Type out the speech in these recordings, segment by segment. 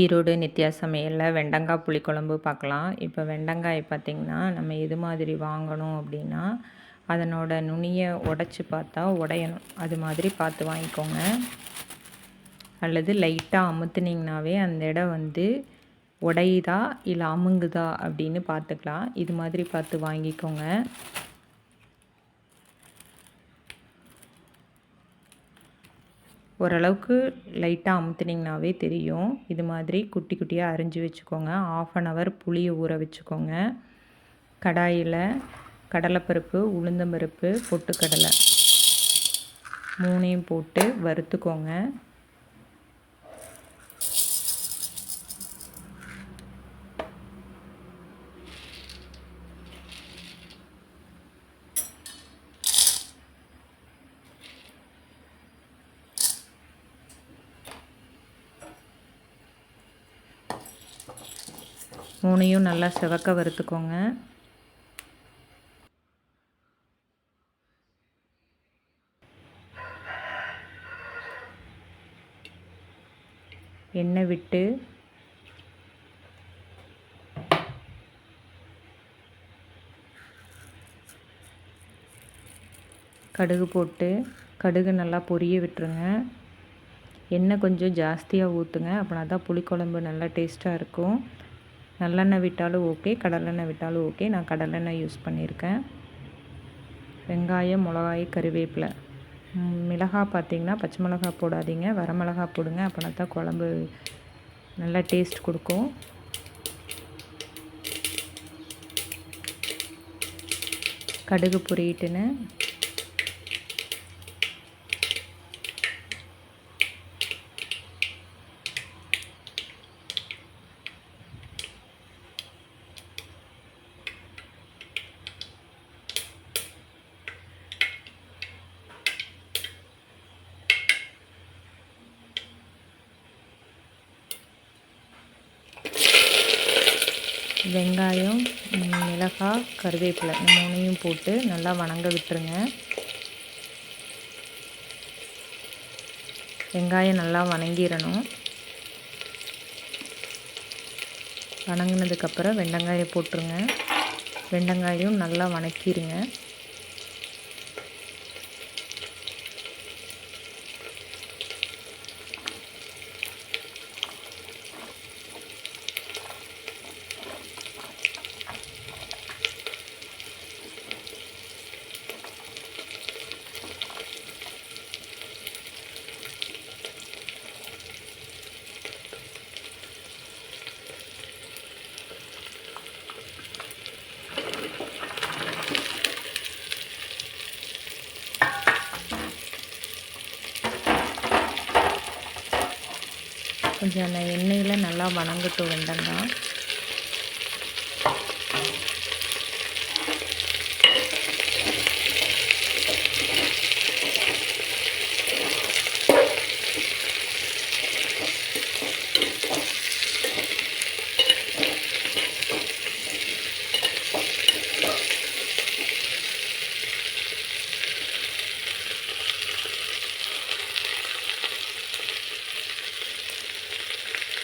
ஈரோடு நித்யா சமையலில் வெண்டங்காய் புளிக்குழம்பு பார்க்கலாம். இப்போ வெண்டங்காய் பார்த்திங்கன்னா நம்ம எது மாதிரி வாங்கணும் அப்படின்னா அதனோட நுனியை உடச்சி பார்த்தா உடையணும். அது மாதிரி பார்த்து வாங்கிக்கோங்க. அல்லது லைட்டாக அமுத்துனிங்கனாவே அந்த இடம் வந்து உடையுதா இல்லை அமுங்குதா அப்படின்னு பார்த்துக்கலாம். இது மாதிரி பார்த்து வாங்கிக்கோங்க. ஓரளவுக்கு லைட்டாக அமுத்துனிங்கனாவே தெரியும். இது மாதிரி குட்டி குட்டியாக அரிஞ்சு வச்சுக்கோங்க. ஆஃப் அன் ஹவர் புளியை ஊற வச்சுக்கோங்க. கடாயில் கடலைப்பருப்பு உளுந்தம்பருப்பு பொட்டுக்கடலை மூணையும் போட்டு வறுத்துக்கோங்க. மூணையும் நல்லா செவக்க வறுத்துக்கோங்க. எண்ணெய் விட்டு கடுகு போட்டு கடுகு நல்லா பொரிய விட்டுருங்க. எண்ணெய் கொஞ்சம் ஜாஸ்தியாக ஊற்றுங்க அப்படின்னா தான் புளிக்குழம்பு நல்லா டேஸ்ட்டாக இருக்கும். நல்லெண்ணெய் விட்டாலும் ஓகே கடலெண்ணெய் விட்டாலும் ஓகே. நான் கடலெண்ணெய் யூஸ் பண்ணியிருக்கேன். வெங்காயம் மிளகாய் கருவேப்பிலை. மிளகாய் பார்த்திங்கன்னா பச்சை மிளகாய் போடாதீங்க. வரமிளகா போடுங்க அப்படின்னா தான் குழம்பு நல்லா டேஸ்ட் கொடுக்கும். கடுகு பொரியிட்டுன்னு வெங்காயம் மிளகாய் கருவேப்பிலை இந்த மூணையும் போட்டு நல்லா வணங்க விட்டுருங்க. வெங்காயம் நல்லா வணங்கிடணும் வணங்கினதுக்கப்புறம் வெண்டங்காயை போட்டுருங்க. வெண்டங்காயும் நல்லா வணக்கிடுங்க கொஞ்சம் அந்த எண்ணெயில் நல்லா வணங்கட்டும் வெண்டங்காய்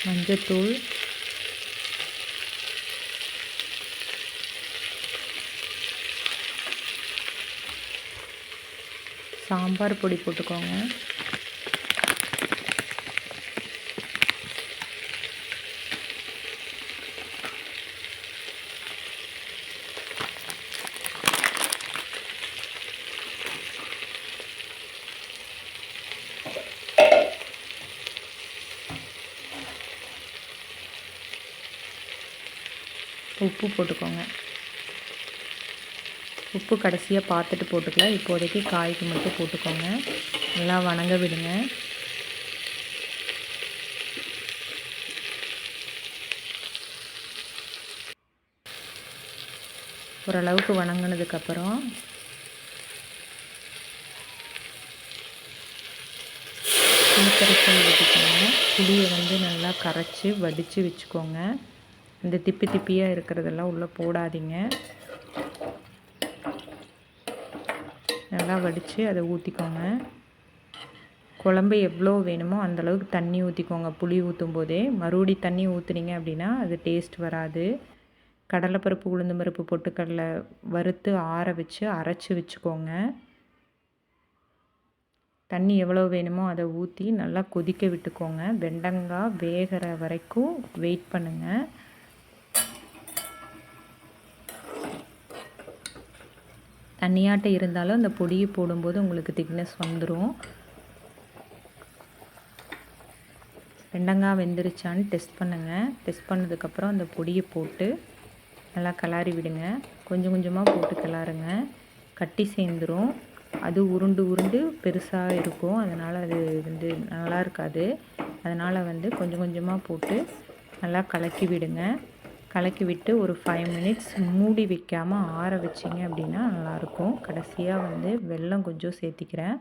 மஞ்சத்தூள். சாம்பார் பொடி போட்டுக்கோங்க. உப்பு போட்டுக்கோங்க. உப்பு கடைசியாக பார்த்துட்டு போட்டுக்கலாம். இப்போதைக்கு காய்க்கு மட்டும் போட்டுக்கோங்க. நல்லா வணங்க விடுங்க. ஓரளவுக்கு வணங்கினதுக்கப்புறம் புளிக்கரைசல் ஊற்றிக்கோங்க புளியை வந்து நல்லா கரைச்சி வடித்து வச்சுக்கோங்க. இந்த திப்பி திப்பியாக இருக்கிறதெல்லாம் உள்ளே போடாதீங்க. நல்லா வடித்து அதை ஊற்றிக்கோங்க குழம்பு எவ்வளோ வேணுமோ அந்தளவுக்கு தண்ணி ஊற்றிக்கோங்க புளி ஊற்றும் போதே மறுபடி தண்ணி ஊற்றுனீங்க அப்படின்னா அது டேஸ்ட் வராது. கடலைப்பருப்பு உளுந்து பருப்பு பொட்டுக்கடலை வறுத்து ஆற வச்சு அரைச்சி வச்சுக்கோங்க. தண்ணி எவ்வளோ வேணுமோ அதை ஊற்றி நல்லா கொதிக்க விட்டுக்கோங்க. வெண்டங்காய் வேகிற வரைக்கும் வெயிட் பண்ணுங்கள் தண்ணியாட்டம் இருந்தாலும் அந்த பொடியை போடும்போது உங்களுக்கு திக்னஸ் வந்துடும் வெண்டங்காய் வெந்துருச்சான்னு டெஸ்ட் பண்ணுங்கள் டெஸ்ட் பண்ணதுக்கப்புறம் அந்த பொடியை போட்டு நல்லா கிளறி விடுங்க. கொஞ்சம் கொஞ்சமாக போட்டு கிளாருங்க கட்டி சேர்ந்துடும் அது உருண்டு உருண்டு பெருசாக இருக்கும். அதனால் அது வந்து நல்லா இருக்காது. அதனால் வந்து கொஞ்சம் கொஞ்சமாக போட்டு நல்லா கலக்கி விடுங்க. கலக்கி விட்டு ஒரு ஃபைவ் மினிட்ஸ் மூடி வைக்காமல் ஆற வச்சிங்க அப்படின்னா நல்லாயிருக்கும். கடைசியாக வந்து வெல்லம் கொஞ்சம் சேர்த்திக்கிறேன்.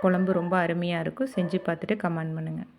குழம்பு ரொம்ப அருமையாக இருக்கும். செஞ்சு பார்த்துட்டு கமெண்ட் பண்ணுங்கள்